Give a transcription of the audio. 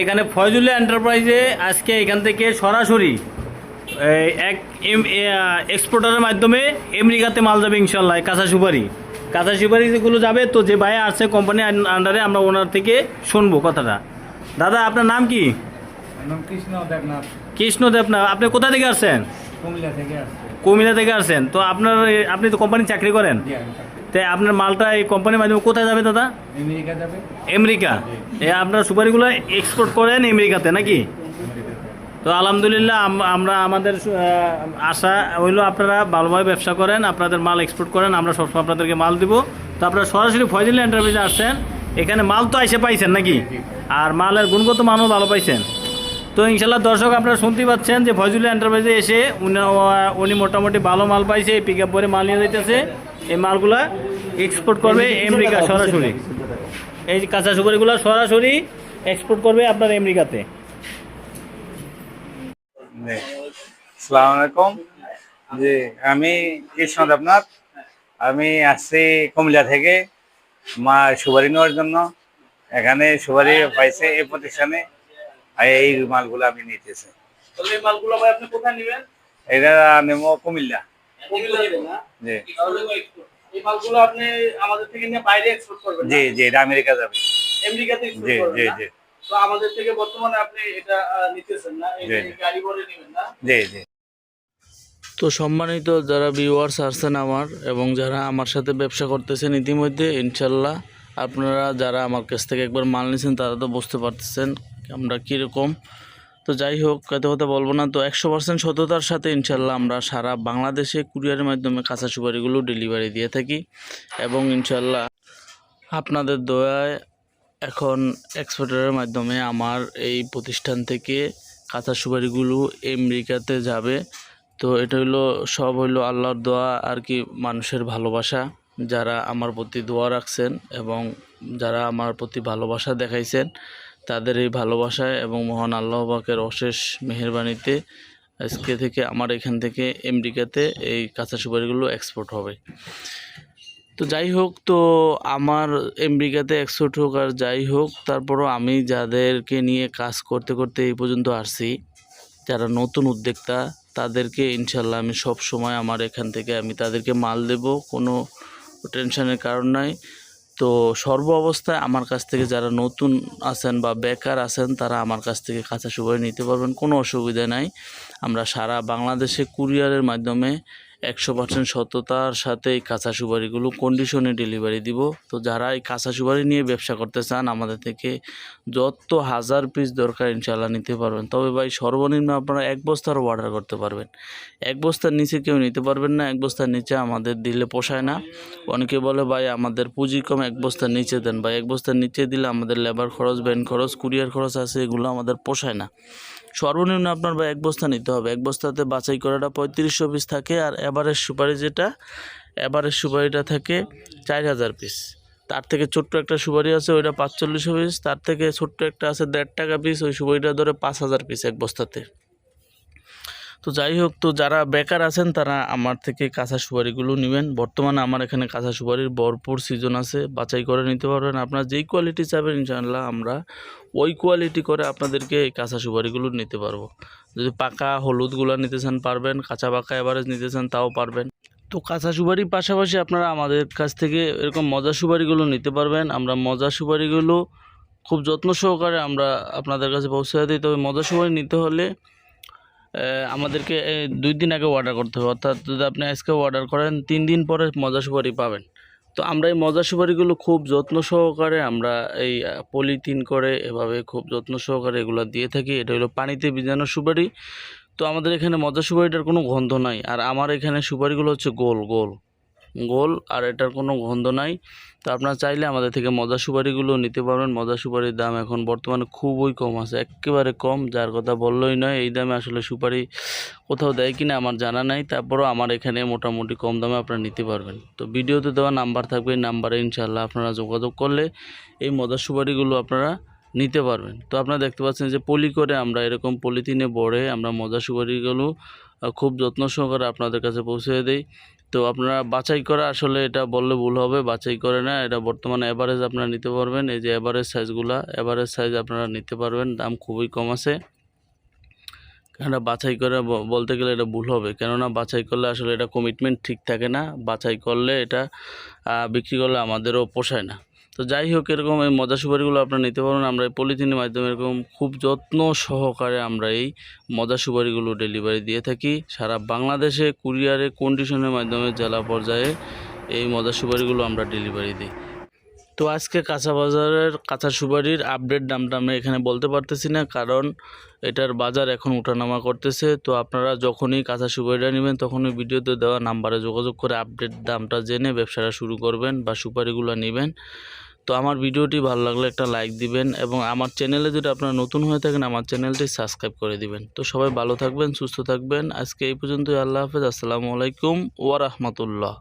এখানে ফয়জুল্লাহ এন্টারপ্রাইজে আজকে এখান থেকে সরাসরি এক এক্সপোর্টারের মাধ্যমে আমেরিকাতে মাল যাবে ইনশাল্লাহ কাঁচা সুপারি। কাঁচা সুপারি যেগুলো যাবে তো যে ভাই আসছে কোম্পানির আন্ডারে আমরা ওনার থেকে শুনব কথাটা। দাদা আপনার নাম কি? কৃষ্ণ দেবনাথ। কৃষ্ণ আপনি কোথা থেকে আসছেন? কুমিল্লা থেকে আসছে। কুমিল্লা থেকে আসছেন তো আপনার আপনি তো কোম্পানি চাকরি করেন। তাই আপনার মালটা এই কোম্পানির মাধ্যমে কোথায় যাবে দাদা? আমেরিকা যাবে। আমেরিকা? এ আপনার সুপারিগুলো এক্সপোর্ট করেন আমেরিকাতে নাকি? তো আলহামদুলিল্লাহ আমরা আমাদের আশা হইল আপনারা ভালোভাবে ব্যবসা করেন আপনাদের মাল এক্সপোর্ট করেন আমরা সবসময় আপনাদেরকে মাল দিব। তো আপনারা সরাসরি ফয়জিল এন্টারপ্রাইজে আসছেন এখানে মাল তো এসে পাইছেন নাকি? আর মালের গুণগত মানও ভালো পাইছেন। তো ইনশাল্লাহ দর্শক আপনারা শুনতেই পাচ্ছেন যে ফয়জুল এন্টারপ্রাইজে এসে উনি উনি মোটামুটি ভালো মাল পাইছে পিক আপ করে মাল নিয়ে যাইতেছে। এই মালগুলা এক্সপোর্ট করবে আমেরিকা সরাসরি। এই কাঁচা সুপারিগুলো সরাসরি এক্সপোর্ট করবে আপনার আমেরিকাতে সালাম আলাইকুম জি আমি কৃষ্ণ দেবনাথ। আমি আসছি কুমিল্লা থেকে মা সুপারি নেওয়ার জন্য। এখানে সুপারি পাইছে এই প্রতিষ্ঠানে। আর এই মালগুলো আমি নিতেছি। মালগুলো আপনি কোথায় নেবেন? এটা নেব কুমিল্লা। জি। এই মালগুলো আপনি আমাদের থেকে নিয়ে বাইরে এক্সপোর্ট করবেন জি জি এটা আমেরিকা যাবে। আমেরিকাতে জি জি জি। তো আমাদের থেকে বর্তমানে আপনি এটা নিতেছেন না? জি, জি। গাড়ি ভরে নেবেন না? জি জি। তো সম্মানিত যারা ভিউয়ার্স আসছেন আমার এবং যারা আমার সাথে ব্যবসা করতেছেন ইতিমধ্যে ইনশাল্লাহ আপনারা যারা আমার কাছ থেকে একবার মাল নিয়েছেন তারা তো বুঝতে পারতেছেন আমরা কীরকম। তো যাই হোক কত কথা বলব না। তো একশো পার্সেন্ট সততার সাথে ইনশাল্লাহ আমরা সারা বাংলাদেশে কুরিয়ারের মাধ্যমে কাঁচা সুপারিগুলো ডেলিভারি দিয়ে থাকি এবং ইনশাল্লাহ আপনাদের দয়ায় এখন এক্সপোর্টারের মাধ্যমে আমার এই প্রতিষ্ঠান থেকে কাঁচা সুপারিগুলো আমেরিকাতে যাবে। তো এটা হলো সব হইল আল্লাহর দোয়া আর কি মানুষের ভালোবাসা। যারা আমার প্রতি দোয়া রাখছেন এবং যারা আমার প্রতি ভালোবাসা দেখাইছেন তাদের এই ভালোবাসায় এবং মহান আল্লাহ পাকের অশেষ মেহেরবানিতে আজকে থেকে আমার এখান থেকে আমেরিকাতে এই কাঁচা সুপারিগুলো এক্সপোর্ট হবে। তো যাই হোক, তো আমার আমেরিকাতে এক্সপোর্ট হোক আর যাই হোক, তারপরও আমি যাদেরকে নিয়ে কাজ করতে করতে এই পর্যন্ত আসছি, যারা নতুন উদ্যোক্তা, তাদেরকে ইনশাল্লাহ আমি সব সময় আমার এখান থেকে আমি তাদেরকে মাল দেব, কোনো টেনশনের কারণ নাই। তো সর্ব অবস্থায় আমার কাছ থেকে যারা নতুন আছেন বা বেকার আছেন, তারা আমার কাছ থেকে কাঁচা সুপারি নিতে পারবেন, কোনো অসুবিধা নাই। আমরা সারা বাংলাদেশে কুরিয়ারের মাধ্যমে একশো পার্সেন্ট সততার সাথে এই কাঁচা সুপারিগুলো কন্ডিশনে ডেলিভারি দিব। তো যারা এই কাঁচা সুপারি নিয়ে ব্যবসা করতে চান, আমাদের থেকে যত হাজার পিস দরকার ইনশাল্লাহ নিতে পারবেন। তবে ভাই, সর্বনিম্ন আপনারা এক বস্তার অর্ডার করতে পারবেন। এক বস্তার নিচে কেউ নিতে পারবেন না, এক বস্তার নিচে আমাদের দিলে পোষায় না। অনেকে বলে, ভাই, আমাদের পুঁজি কম, এক বস্তার নিচে দেন। ভাই, এক বস্তার নিচে দিলে আমাদের লেবার খরচ ব্যান খরচ কুরিয়ার খরচ আছে, এগুলো আমাদের পোষায় না। সর্বনিম্ন আপনার বা এক বস্তা নিতে হবে। এক বস্তাতে বাছাই করাটা পঁয়ত্রিশশো পিস থাকে আর এবারের সুপারি যেটা এবারের সুপারিটা থাকে চার হাজার পিস তার থেকে ছোট্ট একটা সুপারি আছে, ওইটা পাঁচচল্লিশশো পিস তার থেকে ছোট্ট একটা আছে দেড় টাকা পিস ওই সুপারিটা ধরে পাঁচ হাজার পিস এক বস্তাতে। তো যাই হোক তো যারা বেকার আছেন, তারা আমার থেকে কাঁচা সুপারিগুলো নেবেন। বর্তমানে আমার এখানে কাঁচা সুপারির ভরপুর সিজন আছে, বাছাই করে নিতে পারবেন। আপনার যেই কোয়ালিটি চাবেন, ইনশাআল্লাহ আমরা ওই কোয়ালিটি করে আপনাদেরকে এই কাঁচা সুপারিগুলো নিতে পারব। যদি পাকা হলুদগুলো নিতে চান, পারবেন। কাঁচা পাকা এভারেজ নিতে চান, তাও পারবেন। তো কাঁচা সুপারির পাশাপাশি আপনারা আমাদের কাছ থেকে এরকম মজা সুপারিগুলো নিতে পারবেন। আমরা মজা সুপারিগুলো খুব যত্ন সহকারে আমরা আপনাদের কাছে পৌঁছে দিই। তবে মজা সুপারি নিতে হলে আমাদেরকে দুই দিন আগে অর্ডার করতে হবে। অর্থাৎ যদি আপনি আজকে অর্ডার করেন, তিন দিন পরে মজা সুপারি পাবেন। তো আমরা এই মজা সুপারিগুলো খুব যত্ন সহকারে আমরা এই পলিথিন করে এভাবে খুব যত্ন সহকারে এগুলো দিয়ে থাকি। এটা হলো পানিতে ভিজানো সুপারি। তো আমাদের এখানে মজা সুপারিটার কোনো গন্ধ নাই। আর আমার এখানে সুপারিগুলো হচ্ছে গোল গোল। গোল আর এটার কোনো গন্ধ নাই। তো আপনারা চাইলে আমাদের থেকে মজা সুপারিগুলো নিতে পারবেন। মজা সুপারির দাম এখন বর্তমানে খুবই কম আছে, একেবারে কম, যার কথা বললই নয়, এই দামে আসলে সুপারি কোথাও দেয় কিনা আমার জানা নাই। তারপরও আমার এখানে মোটামুটি কম দামে আপনারা নিতে পারবেন। তো ভিডিওতে দেওয়া নাম্বার থাকবে, এই নাম্বারে ইনশাল্লাহ আপনারা যোগাযোগ করলে এই মজা সুপারিগুলো আপনারা নিতে পারবেন। তো আপনারা দেখতে পাচ্ছেন যে পলি করে আমরা এরকম পলিথিনে বড়ে আমরা মজা সুপারিগুলো খুব যত্ন সহকারে আপনাদের কাছে পৌঁছে দেই। তো আপনারা বাছাই করা আসলে এটা বললে ভুল হবে, বাছাই করে না, এটা বর্তমানে অ্যাভারেজ আপনারা নিতে পারবেন। এই যে অ্যাভারেজ সাইজগুলা অ্যাভারেজ সাইজ আপনারা নিতে পারবেন, দাম খুবই কম আছে। কেননা বাছাই করে বলতে গেলে এটা ভুল হবে। কেননা বাছাই করলে আসলে এটা কমিটমেন্ট ঠিক থাকে না, বাছাই করলে এটা বিক্রি করলে আমাদেরও পোষায় না। তো যাই হোক, এরকম এই মজা সুপারিগুলো আপনারা নিতে পারবেন। আমরা এই পলিথিনের মাধ্যমে এরকম খুব যত্ন সহকারে আমরা এই মজা সুপারিগুলো ডেলিভারি দিয়ে থাকি। সারা বাংলাদেশে কুরিয়ারে কন্ডিশনের মাধ্যমে জেলা পর্যায়ে এই মজা সুপারিগুলো আমরা ডেলিভারি দিই। তো আজকে কাঁচা বাজারের কাঁচা সুপারির আপডেট দামটা আমি এখানে বলতে পারতেছি না, কারণ এটার বাজার এখন ওঠানামা করতেছে। তো আপনারা যখনই কাঁচা সুপারিটা নেবেন, তখনই ভিডিওতে দেওয়া নাম্বারে যোগাযোগ করে আপডেট দামটা জেনে ব্যবসাটা শুরু করবেন বা সুপারিগুলো নেবেন। তো আমার ভিডিওটি ভালো লাগলে একটা লাইক দিবেন এবং আমার চ্যানেলে যদি আপনারা নতুন হয়ে থাকেন, আমার চ্যানেলটি সাবস্ক্রাইব করে দিবেন। তো সবাই ভালো থাকবেন, সুস্থ থাকবেন। আজকে এই পর্যন্তই, আল্লাহ হাফেজ। আসসালামু আলাইকুম ওয়া রাহমাতুল্লাহ।